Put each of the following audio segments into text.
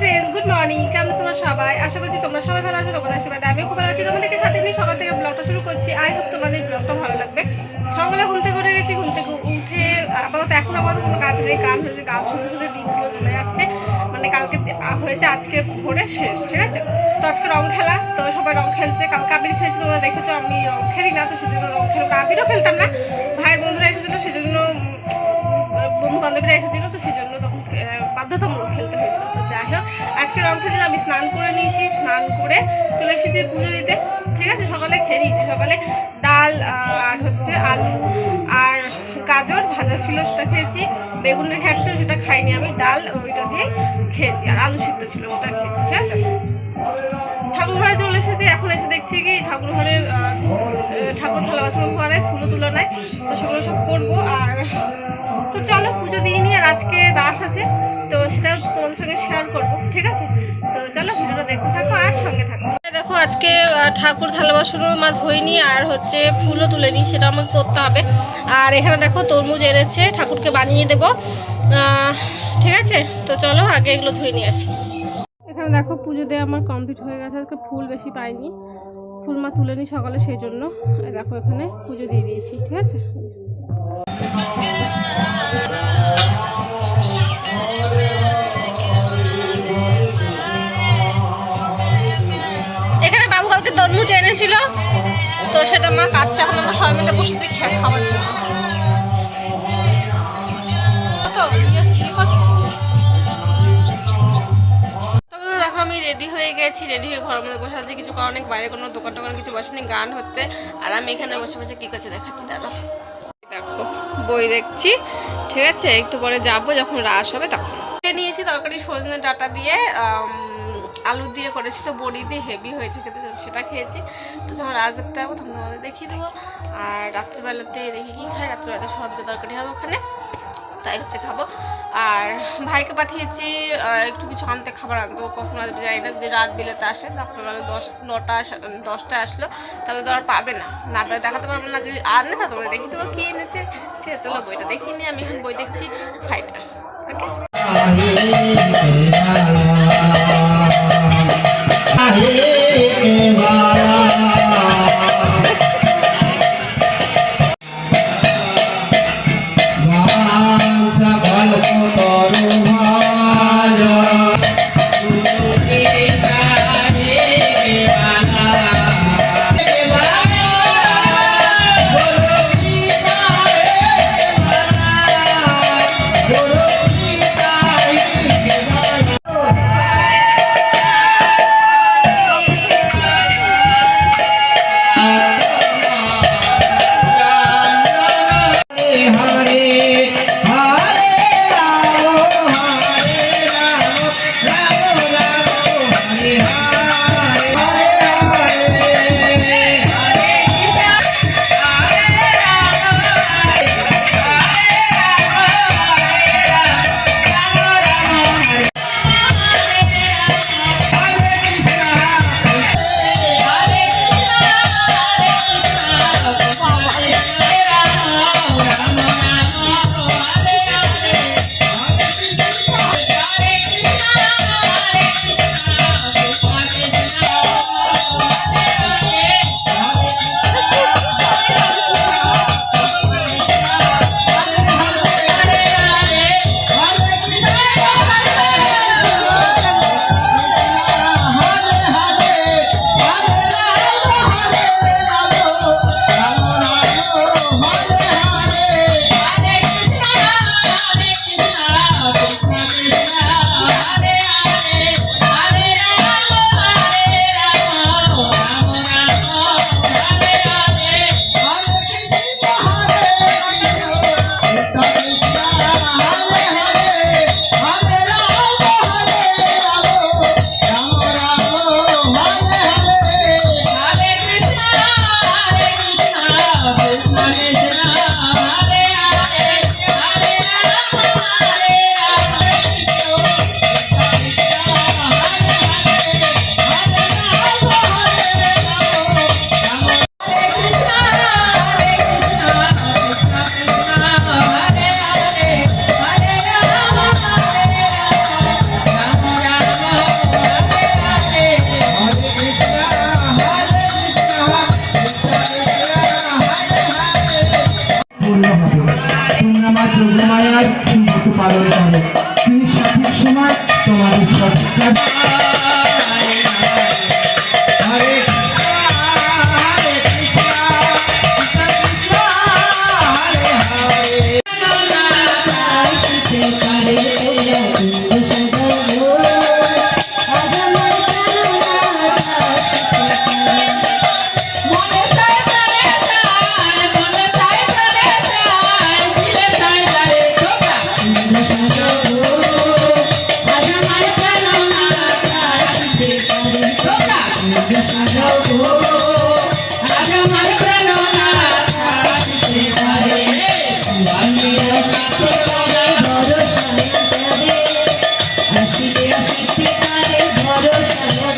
Friend good morning কেমন তোমরা সবাই? আশা করছি তোমরা সবাই ভালো আছো তোমার আশীর্বাদে আমিও খুব ভালো আছি। তোমাদেরকে সাথে নিয়ে সকাল থেকে ব্লগটা শুরু করছি। আই হোপ তোমাদের ব্লগটা ভালো লাগবে। সকালে ঘুম থেকে উঠে গেছি, ঘুম থেকে উঠে আপাতত এখন আপাতত কোনো কাজ নেই। কাজ হয়েছে কাজ শুরু শুরু দিনগুলো চলে যাচ্ছে। মানে কালকে হয়েছে, আজকে ভোরে শেষ, ঠিক আছে? তো আজকে রং খেলা, তো সবাই রং খেলছে। কালকে আবির খেলছে, তোমরা দেখেছ, আমি রং খেলি না, তো সেজন্য রং খেলব আবিরও খেলতাম না। ভাইয়ের বন্ধুরা এসেছিল, সেজন্য বন্ধু বান্ধবীরা এসেছিল, তো সেজন্য তখন বাধ্যতামূলক খেলতে হয়েছিল। আজকে রং খেলতে আমি স্নান করে নিয়েছি স্নান করে চলে এসেছি পুজো দিতে। ঠিক আছে সকালে খেয়ে নিয়েছি সকালে ডাল আর হচ্ছে আলু আর গাজর ভাজা ছিল সেটা খেয়েছি বেগুন রেখে ছিল সেটা খাইনি আমি ডাল ওইটা দিয়ে খেয়েছি আর আলু সিদ্ধ ছিল ওটা খেয়েছি ঠিক আছে? ঠাকুর ঘরে চলে এসেছি এখন এসে দেখছি কি ঠাকুর আহ, ঠাকুর থালা বাসন ঘরে ফুলো তুলো নাই তো সেগুলো সব করব আর তো চলো পুজো দিয়ে নিয়ে আর আজকে দাস আছে তো সেটা তোমাদের সঙ্গে শেয়ার করব। ঠিক আছে? তো চলো ভিডিওটা দেখতে থাকো আর সঙ্গে থাকো। দেখো আজকে ঠাকুর থালা বাসনও মা ধুইনি আর হচ্ছে ফুলও তুলে নি সেটা আমাকে করতে হবে। আর এখানে দেখো তরমুজ এনেছে ঠাকুরকে বানিয়ে দেবো। ঠিক আছে? তো চলো আগে এগুলো ধুয়ে নিয়ে আসি। এখানে দেখো পুজো দিয়ে আমার কমপ্লিট হয়ে গেছে আজকে ফুল বেশি পাইনি। ফুল মা তুলে নি সকালে সেই জন্য দেখো এখানে পুজো দিয়ে দিয়েছি ঠিক আছে? এনেছিল তো সেটা মা কাটছে, এখন আমরা সবাই মিলে বসেছি খাওয়ার জন্য? ইয়ে দেখো, আমি রেডি হয়ে গেছি রেডি হয়ে ঘরের মধ্যে বসে আছি। কিছু কারণে বাইরে কোনো দোকান টোকান কিছু বসেনি, গান হচ্ছে। আর আমি এখানে বসে বসে কি করছি দেখাচ্ছি দাঁড়া দেখো, বই দেখছি, ঠিক আছে? একটু পরে যাব, যখন রাস হবে তখন। নিয়েছি তরকারি, সজনে ডাটা দিয়ে আলু দিয়ে করেছিল, বড়ি দিয়ে হেভি হয়েছে খেতে সেটা খেয়েছি। তো যখন রাজ দেখতে যাব তখন তোমাদের দেখিয়ে দেবো। আর রাত্রিবেলাতে দেখি কি খাই রাত্রিবেলাতে সবজি তরকারি হবে ওখানে। তাই হচ্ছে খাব। আর ভাইকে পাঠিয়েছি একটু কিছু আনতে, খাবার আনতে। কখন আসবে জানি না, যদি রাত বিলেতে আসে বেলা দশ, নটা দশটায় আসলো, তাহলে তো আর পাবে না। না পেলে দেখাতে পারব না, যদি আর তা তোমার দেখি দেবো, কী এনেছে। ঠিক আছে, চলো বইটা দেখিনি আমি এখন বই দেখছি fighter okay Hare Krishna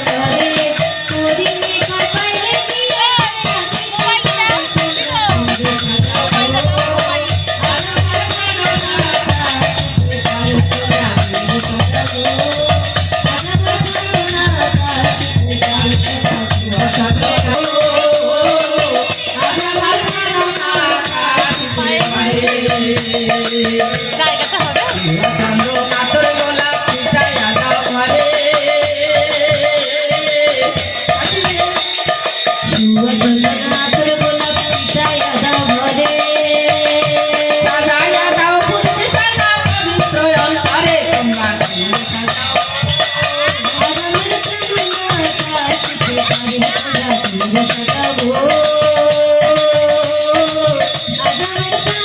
Yeah.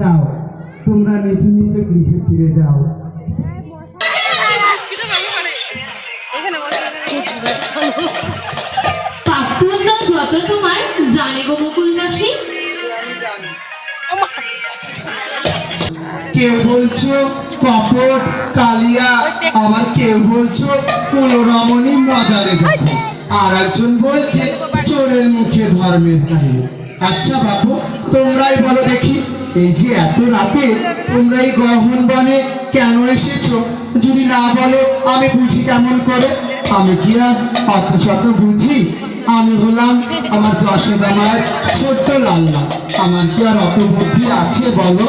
যাও। তোমরা নিচে নিচে গৃহে ফিরে যাও। যত তোমার জানে গো মুকুলবাসী কেউ বলছো কপট কালিয়া? আবার কেউ বলছো কুলরমণী মজারে যাবে আর একজন বলছে চোরের মুখে ধর্মের কাহিনী। আচ্ছা বাবু তোমরাই বলো দেখি। এই যে এত রাতে তোমরা এই গহন বনে কেন এসেছ? যদি না বলো, আমি বুঝি কেমন করে। আমি কি আর অত বুঝি। আমি হলাম আমার যশোদা মায়ের ছোট্ট লাল্লা। আমার কি আর অত বুদ্ধি আছে বলো?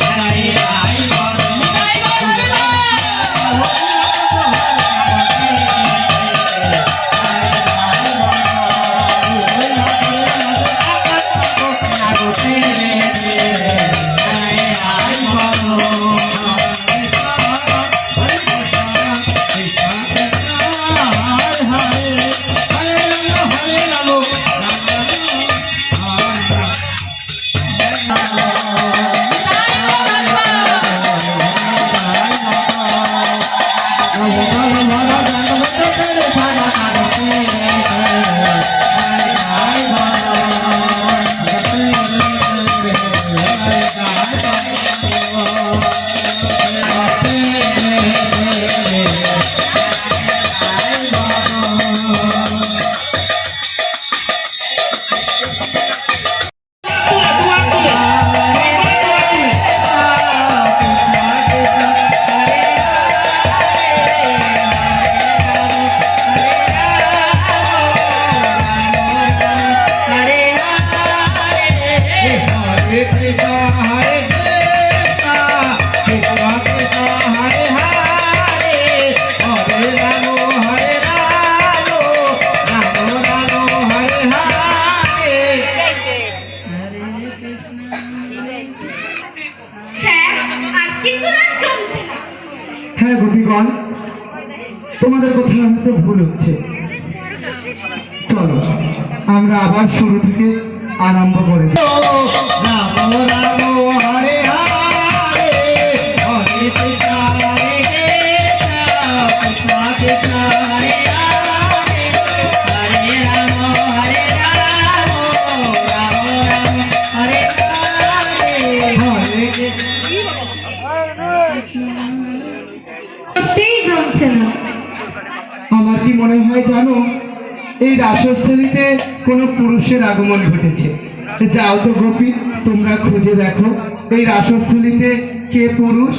রাই বলো চলো জমছে না। আমার কি মনে হয় জানো এই রাসস্থলীতে কোনো পুরুষের আগমন ঘটেছে। যাও তো গোপী, তোমরা খুঁজে দেখো, এই রাসস্থলিতে কে পুরুষ?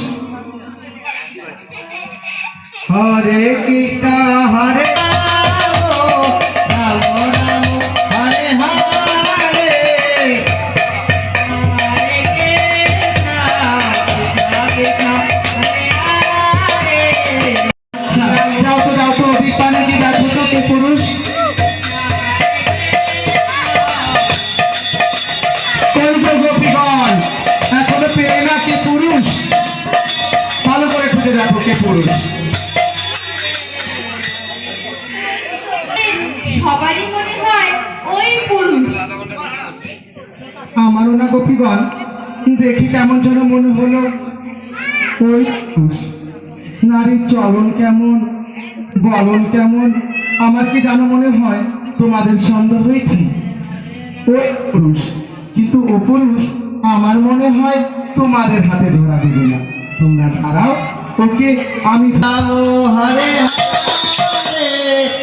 হরে কৃষ্ণ, হরে পুরুষ সবারই মনে হয় ওই পুরুষ। আমারও না গোপীগণ দেখি কেমন যেন মনে হলো। ওই পুরুষ নারীর চলন কেমন বলন কেমন আমার কি জানো মনে হয় তোমাদের সন্দেহই হয়েছে? ওই পুরুষ কিন্তু ও পুরুষ আমার মনে হয় তোমাদের হাতে ধরা দেবে না। তোমরা দাঁড়াও। ওকে আমি হরে হরে হরে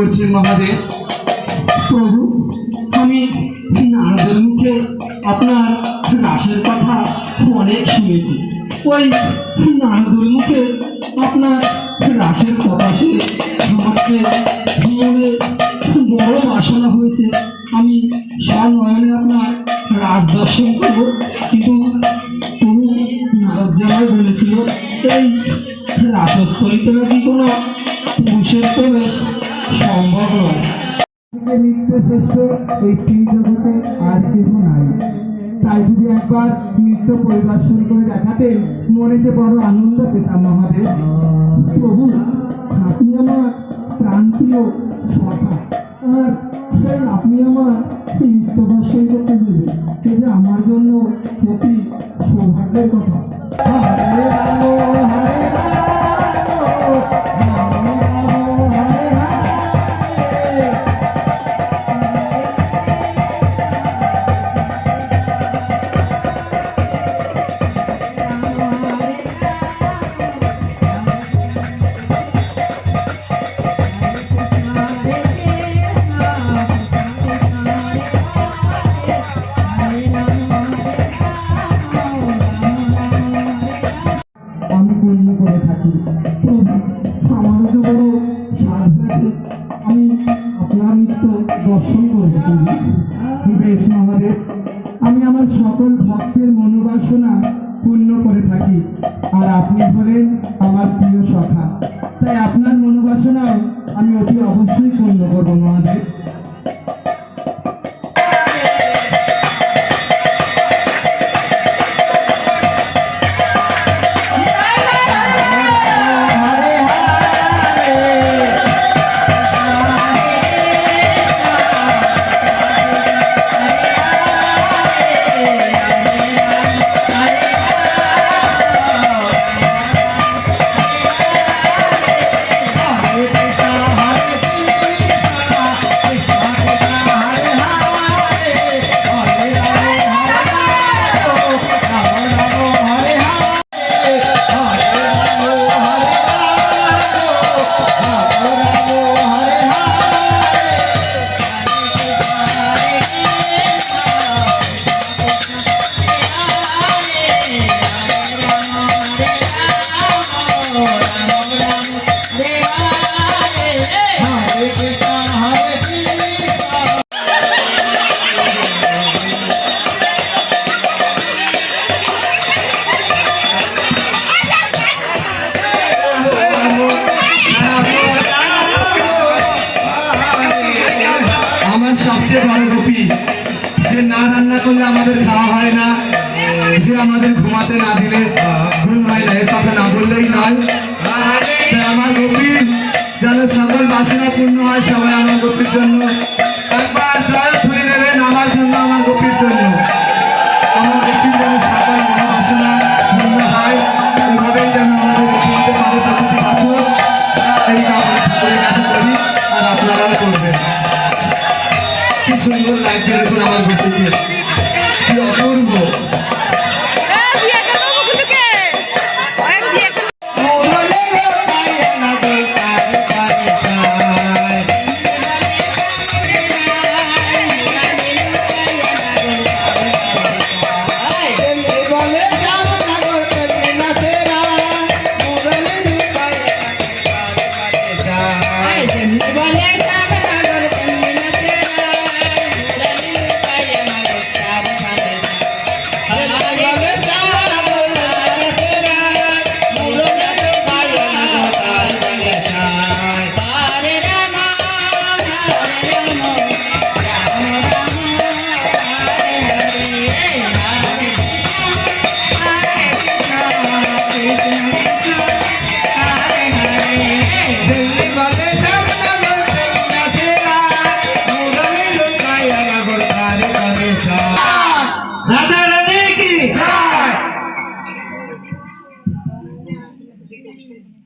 করছেন মহাদেব। প্রভু, আমি নারদের মুখে আপনার রাসের কথা অনেক শুনেছি। ওই নারদের মুখে আপনার রাসের কথা শুনে আমাকে মনে বড় বাসনা হয়েছে। আমি স্বনয়নে আপনার রাজ দর্শন করব। কিন্তু তুমি নারদ জামাই বলেছিল, এই রাসস্থলীতে নাকি কোনো পুরুষের প্রবেশ সম্ভব নয়। নৃত্য শ্রেষ্ঠ এই তিন জগতে আর কেহ নাই। তাই যদি একবার নৃত্য পরিদর্শন করে দেখাতেন, মনে যে বড় আনন্দ পেতাম মহাদেব। প্রভু, আপনি আমার প্রান্তীয় সখা আর সেই আপনি আমার নৃত্য দর্শন করতে দেবে এটা আমার জন্য অতি সৌভাগ্যের কথা। আমি আমার সকল ভক্তের মনোবাসনা পূর্ণ করে থাকি। আর আপনি হলেন আমার প্রিয় সখা। তাই আপনার মনোবাসনাও আমি অতি অবশ্যই পূর্ণ করব মহাদেব। আমাদের ঘুমাতে না দিলে ঘুম হয় না কথা না বললেই নয়। আমার গোপী যেন সকল বাসনা পূর্ণ হয় সবাই আমার গোপীর জন্য। আমার জন্য আমার গোপীর জন্য। আমার গোপীর হয় যেন কি সুন্দর লাগছে দেখুন আমার গোপীকে। কি অপূর্ব।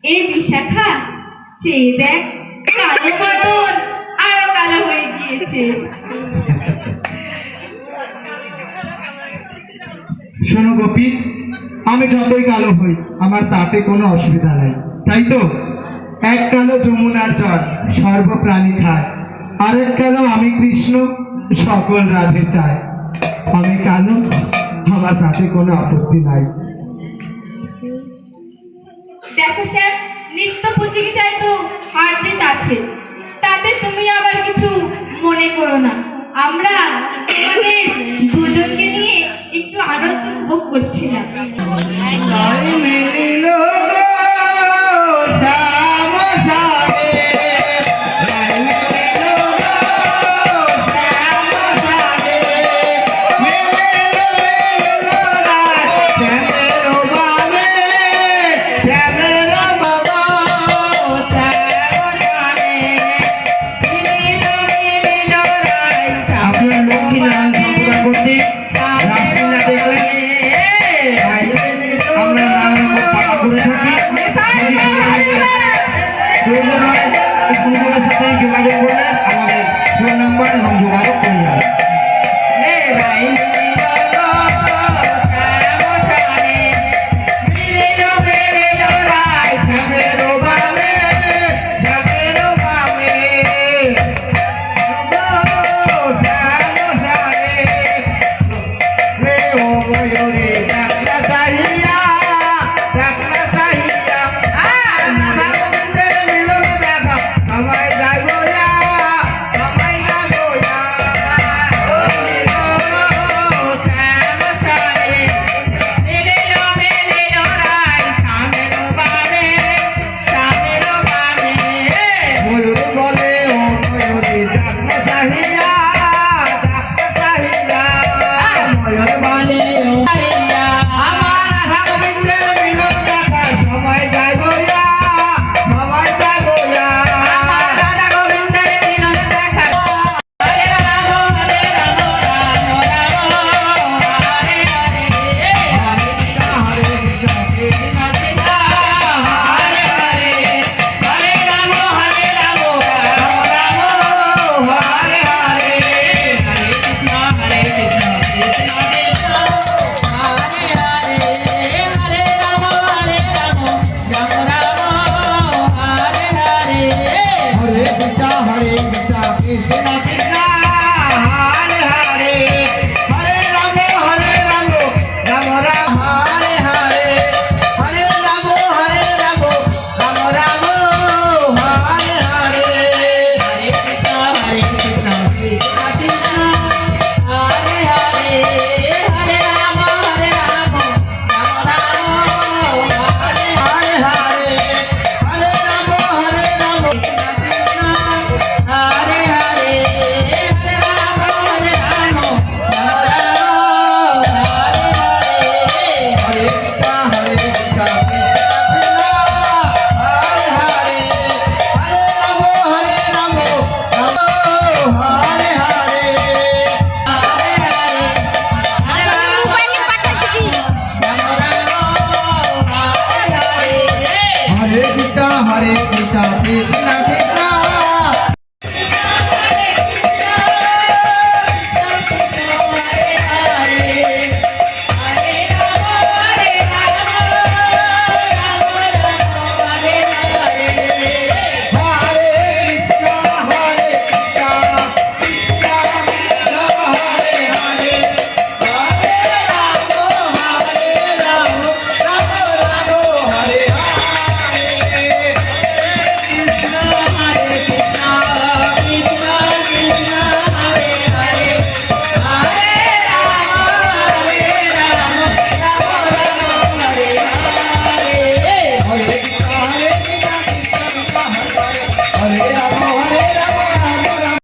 এই বিশাখা চেয়ে দেখ কালো বদন আরও কালো হয়ে গিয়েছে। শোনো গোপী, আমি যতই কালো হই, আমার তাতে কোনো অসুবিধা নাই। তাই তো? এক কালো যমুনার জল সর্বপ্রাণী খায় আরেক কালো আমি কৃষ্ণ সকল রাধে চায়। আমি কালো, আমার তাতে কোনো আপত্তি নাই। দেখো স্যার, নৃত্য প্রতিযোগিতায় তো হার জিত আছে। তাতে তুমি আবার কিছু মনে করো না। আমরা তোমাদের দুজনকে নিয়ে একটু আনন্দ উপভোগ করছিলাম।